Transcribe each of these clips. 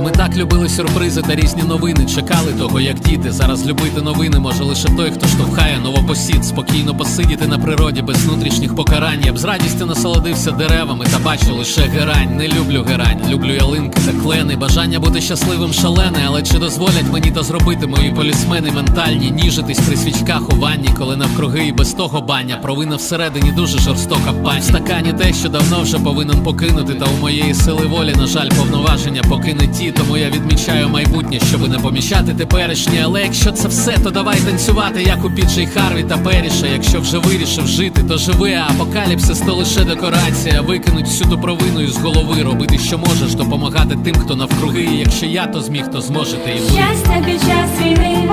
Ми так любили сюрпризи та різні новини. Чекали того, як діти. Зараз любити новини може лише той, хто штовхає новопосід. Спокійно посидіти на природі без внутрішніх покарань. Я б з радістю насолодився деревами та бачу лише герань. Не люблю герань, люблю ялинки та клени. Бажання бути щасливим шалене, але чи дозволять мені то зробити мої полісмени ментальні? Ніжитись при свічках у ванні, коли навкруги і без того баня. Провина всередині дуже жорстока пані. В стакані те, що давно вже повинен покинути. Та у моєї сили волі, на жаль, повноваження поки не ті. Тому я відмічаю майбутнє, щоби не поміщати теперішнє. Але якщо це все, то давай танцювати, як у Піджей Харві та Періша. Якщо вже вирішив жити, то живи. А апокаліпсис то лише декорація. Викинуть всю ту провину із голови, робити, що можеш, допомагати тим, хто навкруги. І якщо я то зміг, то зможете і ви. Щастя під час війни,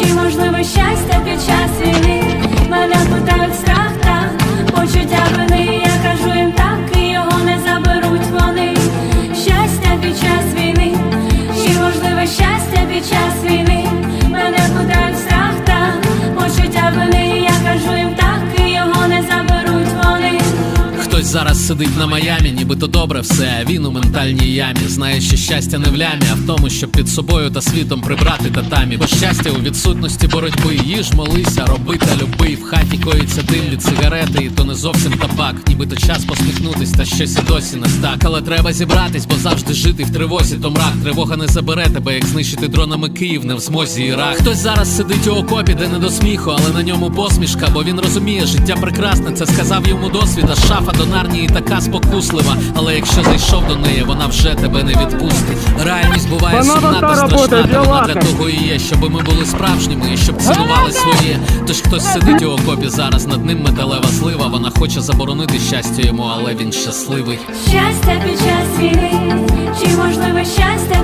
чи можливо щастя під час війни? Зараз сидить на Майамі, нібито добре все, а він у ментальній ямі. Знає, що щастя не в лямі, а в тому, щоб під собою та світом прибрати татамі. Бо щастя у відсутності боротьби. Їж, молися, роби та люби. В хаті коїться дим від сигарети, і то не зовсім табак. Нібито час посміхнутись, та щось і досі не так. Але треба зібратись, бо завжди жити в тривозі, то мрак. Тривога не забере тебе, як знищити дронами Київ, не в змозі Ірак. Хтось зараз сидить у окопі, де не до сміху, але на ньому посмішка, бо він розуміє, життя прекрасне. Це сказав йому досвід, а шафа до нарнії така спокуслива. Але якщо зайшов до неї, вона вже тебе не відпустить. Реальність буває сумна та страшна, та вона для того і є, щоб ми були справжніми і щоб цінували своє. Тож хтось сидить у окопі зараз над ним металева слива. Вона хоче заборонити щастя йому, але він щасливий. Щастя під час війни, чи можливе щастя?